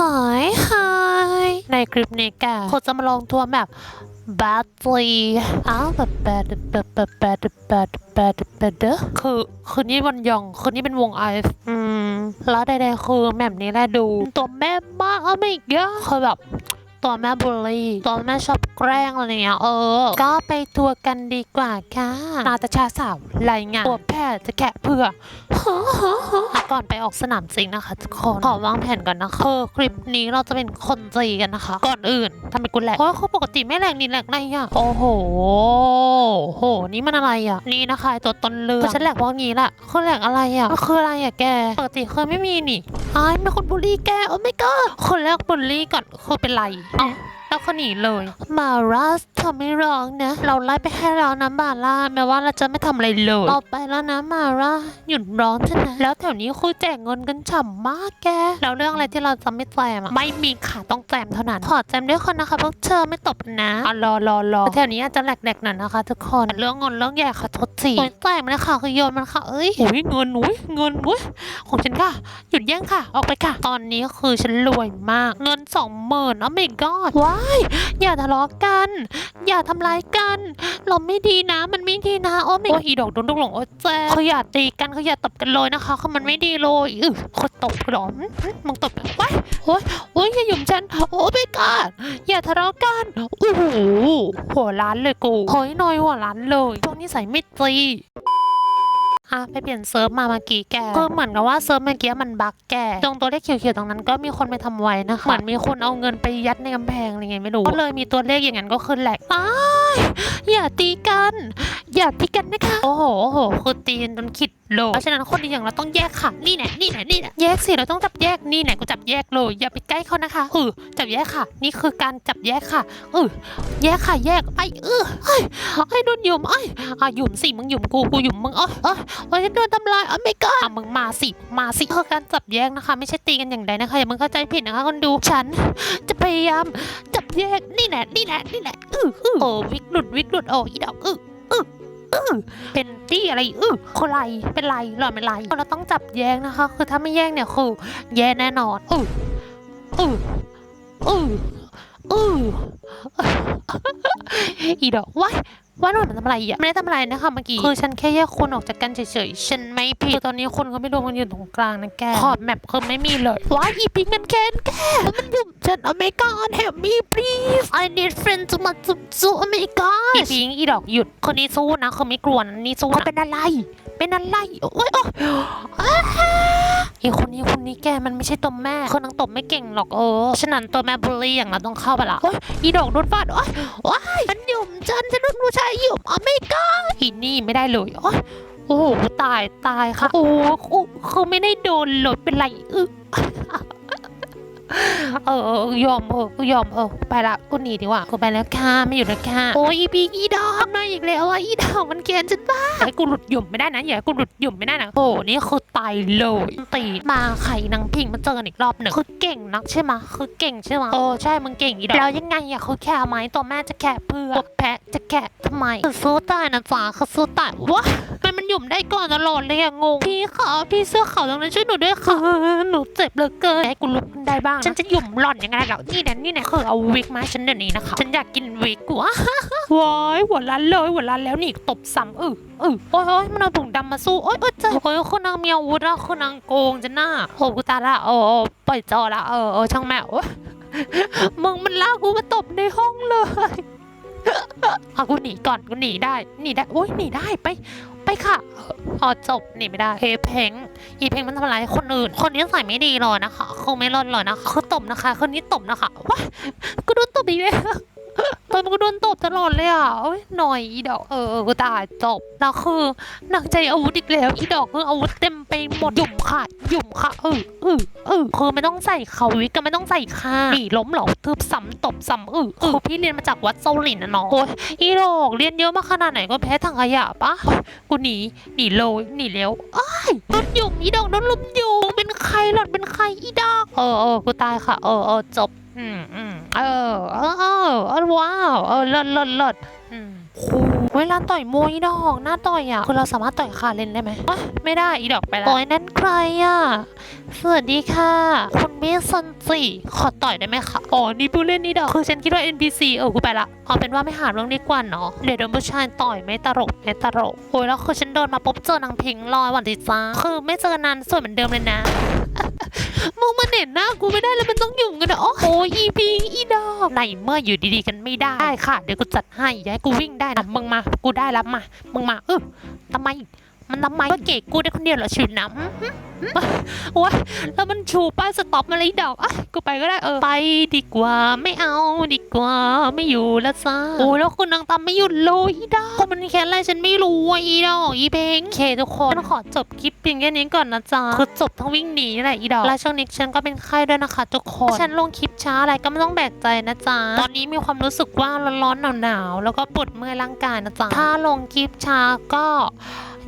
Hi Hi ในคลิปนี้แกเขาจะมาลองทัวร์แบบ badly อ้าวแบบ bad bad bad bad bad bad bad คือคือนี่วันยองคือนี่เป็นวงไอซ์อืมแล้วใดๆคือแบบนี้แหละดู ตัวแม่มากอ๋อไม่ก็คือแบบ ตัวแม่บูลลี่ ตัวแม่ชอบแกล้งอะไรเงี้ยเออ ก็ไปทัวร์กันดีกว่าค่ะนาตาชาสาวรายงานตัวแพทย์จะแกะเพื่ออะก่อนไปออกสนามจริงนะคะทุกคนขอวางแผนก่อนนะคะคือคลิปนี้เราจะเป็นคนจีกันนะคะ ก่อนอื่นทำไมกูแหลกเพราะเขาปกติไม่แหลกนี่แหลกในอะโอ้โหโห นี่มันอะไรอะ นี่นะคะตัวตนเรือฉันแหลกเพราะงี้แหละคือแหลกอะไรอะมันคืออะไรอะแกปกติเคยไม่มีนี่ อ้ายมีคนบูลลี่แกโอ้ไม่ก็คนแรกบูลลี่ก่อนคือเป็นไรอ๋อ แล้วเขาหนีเลยมารัสเธอไม่ร้องนะ เราไล่ไปให้แล้วนะบาร่าแม้ว่าเราจะไม่ทำอะไรเลยเราไปแล้วนะมาร่าหยุดร้องเถอะนะแล้วแถวนี้คือแจกเงินกันฉ่ำมากแกแล้วเรื่องอะไรที่เราจะไม่แจมอะไม่มีค่ะต้องแจมเท่านั้นขอแจมด้วยคนนะคะพวกเธอไม่ตบนะอะรอรอรอแถวนี้อาจจะแหลกๆหน่อยนะคะทุกคนเรื่องเงินเรื่องใหญ่ค่ะทดทีแจมเลยค่ะคือโยนมันค่ะเอ้ยโอ้ยเงินอุ้ยเงินอุ้ยของฉันค่ะหยุดแย่งค่ะ ออกไปค่ะ ตอนนี้คือฉันรวยมาก เงินสองหมื่นอ๋อไม่กอดว้ายอย่าทะเลาะกัน อย่าทำร้ายกัน เราไม่ดีนะ มันไม่ดีนะโอ้ไม่โอ้ยอีดอกโดนลูกหลงโอ้แจ้เขาอย่าตีกันเขาอย่าตบกันเลยนะคะเขามันไม่ดีเลยอือคนตบกระดอมมึงตบว้ายโอ้ยโอ้ยอย่าหยุ่มฉันโอ้ไม่กล้าอย่าทะเลาะกันโอ้โหหัวร้านเลยกูเฮ้ยน้อยหัวร้านเลยพวกนี้ใส่ไม่ตี อะไปเปลี่ยนเซิร์ฟมาเมื่อกี้แกก็เหมือนกับว่าเซิร์ฟเมื่อกี้มันบั๊กแกตรงตัวเลขเขียวๆตรงนั้นก็มีคนไปทำไว้นะคะเหมือนมีคนเอาเงินไปยัดในกำแพงอะไรเงี้ยไม่รู้ก็เลยมีตัวเลขอย่างนั้นก็ขึ้นแหลกอ้ายอย่าตีกัน อย่าตีกันนะคะ โอ้โหโอ้โหคือตีกันจนขิด โล เพราะฉะนั้นคนดีอย่างเราต้องแยกค่ะ นี่แหละนี่แหละนี่แหละแยกสิเราต้องจับแยกนี่แหละกูจับแยกเลยอย่าไปใกล้เขานะคะเออจับแยกค่ะ นี่คือการจับแยกค่ะเออแยกค่ะแยกไปเออเอ้ยไอ้โดนหยุมไอ้ยอะหยุมสิมึงหยุมกูกูหยุมมึงเอ้ยเอ้ยเอ้ยโดนทำลายเอ้ยไม่กล้าอะมึงมาสิมาสิคือการจับแยกนะคะ ไม่ใช่ตีกันอย่างใดนะคะอย่ามึงเข้าใจผิดนะคะคนดูฉัน จะพยายามจับแยกนี่แหละนี่แหละนี่แหละอืออือโอ้วิกหลุดวิกหลุดโอ้อีดอกอืออื เออเป็นตี้อะไรเออคนไรเป็นไรหล่อนเป็นไรเราต้องจับแย้งนะคะ คือถ้าไม่แย้งเนี่ยคือแย่แน่นอนอืออืออืออืออีดอกว้าย ว่าหล่อนมันทำอะไรอะไม่ได้ทำอะไรนะคะเมื่อกี้คือฉันแค่แยกคนออกจากกันเฉยๆฉันไม่ผิดคือตอนนี้คนเขาไม่รวมกันอยู่ตรงกลางนะแกขอบแมปคือไม่มีเลยว้ายอีปิงกันแคนแกมันหยุมฉัน oh my god help me please I need friend จะมาจุบจุ oh my god อีพิงอีดอกหยุดคนนี้สู้นะเขาไม่กลัวนะนี่สู้นะเป็นอะไร เป็นอะไรโอ้ยโอ้ย อ้าอีคนนี้คนนี้แกมันไม่ใช่ตัวแม่คนนังตบไม่เก่งหรอกเออฉะนั้นตัวแม่บุลี่อย่างเราต้องเข้าไปละโอ้ยอีดอกโดนฟาดโอ้ยว้ายมันหยุมฉันฉันโดนผู้ชายหยุม oh my god อีนี่ไม่ได้เลยโอ้ยโอ้โหตายตายค่ะโอ้โหเขาไม่ได้โดนเลยเป็นไรอึ ออเออยอมเออกูยอมเออไปละกูหนีดีกว่ากูไปแล้วค่ะไม่อยู่แล้วค่ะโอ้ยอีพีอีดอกมาอีกแล้วอะอีดอกมันเกลียนฉันบ้าอย่าให้กูหลุดหยุ่มไม่ได้นะอย่าให้กูหลุดหยุ่มไม่ได้นะโอ้นี่คือตายเลยตีมาไข่นางพิงมาเจอกันอีกรอบหนึ่งคือเก่งนักใช่ไหมคือเก่งใช่ไหมโอ้ใช่มึงเก่งอีดอกแล้วยังไงอะเขาแค่ไหมตัวแม่จะแค่เพื่อตัวแพะจะแค่ทำไมคือสู้ตายนะจ๊ะคือสู้ตายวะมันมัน หยุ่มได้ก่อนตลอดเลยอะงง พี่ค่ะพี่เสื้อขาวตรงนั้นช่วยหนูด้วยค่ะ หนูเจ็บเหลือเกินให้กูลุกขึ้นได้บ้าง ฉันจะหยุ่มหล่อนยังไงล่ะนี่แน่นี่แน่คือเอาวิกมาให้ฉันเดี๋ยวนี้นะคะ ฉันอยากกินวิกกูว้ายหัวล้านเลยหัวล้านแล้วนี่ตบซ้ำเออเออโอ้ยโอ้ยมันเอาถุงดำมาสู้โอ้ยโอ้ยเจ็บโอ้ยคือนางมีอาวุธอะคือนางโกงจะหน้าโอ้กูตายละโอ้โอ้ปล่อยจอละเออเออช่างแม่โอ้ยมึงมันลากกูมาตบในห้องเลยเอากูหนีก่อนกูหนีได้หนีได้โอ้ยหนีได้ไป ไปค่ะพอจบหนีไม่ได้เฮเพงอีเพงมันทำร้ายคนอื่น คนนี้ใส่ไม่ดีหรอนะคะเขาไม่รอดหรอนะคะเขาตบนะคะ คนนี้ตบนะคะว้ากูโดนตบอีกแล้ว ตอนกูโดนตบตลอดเลยอะโอ้ยหน่อยอีดอกเออกูตายจบแล้วคือหนักใจอาวุธอีกแล้วอีดอกคืออาวุธเต็มไปหมดหยุ่มค่ะหยุ่มค่ะเออเออเออคือไม่ต้องใส่เขาวิกก็ไม่ต้องใส่ค่ะหนีล้มเหรอทืบซ้ำตบซ้ำเออเออพี่เรียนมาจากวัดเซาหลินนะน้องโอ้ยอีดอกเรียนเยอะมากขนาดไหนก็แพ้ทางขยะปะกูหนีหนีเลยหนีแล้วอ้ายโดนหยุ่มอีดอกโดนลุมอยู่มึงเป็นใครหลอดเป็นใครอีดอกเออเออกูตายค่ะ เออเออจบ อืมอืมเออเออเออเออว้าวเออเลิศเลิศเลิศอืมคูเวลาต่อยมวยอีดอกหน้าต่อยอะคือเราสามารถต่อยคาเลนได้ไหมเอ้ยไม่ได้อีดอกไปแล้วโอ้ยนั่นใครอะสวัสดีค่ะ คุณมิซันจิขอต่อยได้ไหมคะอ๋อนี่ผู้เล่นนี่ดอกคือฉันคิดว่า NPC เออกูไปละเอาเป็นว่าไม่หาเรื่องดีกว่าเนาะเดี๋ยวโดนผู้ชายต่อยไม่ตลกไม่ตลกโอ้ยแล้วคือฉันเดินมาปุ๊บเจอนางพิงค์ลอยหวันดีจ้าคือไม่เจอนานสวยเหมือนเดิมเลยนะ มึงมาเห็นหน้ากูไม่ได้แล้วมันต้องหยุ่งกันนะโอ้โหอีพิงอีดอกในเมื่ออยู่ดีๆกันไม่ได้ได้ค่ะ เดี๋ยวกูจัดให้ย้ายกูวิ่งได้นะมึงมา กูได้แล้วมา มึงมาเออทำไม มันทำไมก็เก๋กูได้คนเดียวเหรอชีวิตน้ำโอ้ยแล้วมันชูป้ายสต็อปมาเลยอีดอกอะกูไปก็ได้เออไปดีกว่าไม่เอาดีกว่าไม่อยู่ล้วจ้าโอ้แล้วคุณนางตามไม่หยุดเลยอีดอกก็มันแค่ไรฉันไม่รู้อะอีดอกอีเพลงเคทุกคนฉันขอจบคลิปเพียงแค่นี้ก่อนนะจ๊ะคือจบทั้งวิ่งหนีนี่แหละอีดอกและช่วงนี้ฉันก็เป็นไข้ด้วยนะคะทุกคนฉันลงคลิปช้าอะไรก็ไม่ต้องแบกใจนะจ๊ะตอนนี้มีความรู้สึกว่าร้อนๆหนาวๆแล้วก็ปวดเมื่อยร่างกายนะจ๊ะถ้าลงคลิปช้าก็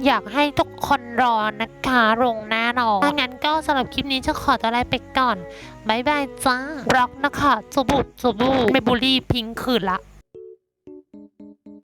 อยากให้ทุกคนรอนะคะลงแน่นอนถ้างั้นก็สำหรับคลิปนี้จะขอตัวลาไปก่อนบายบายจ้าบล็อกนะคะจูบุจูบุไม่บูลลี่พิงค์คืนละ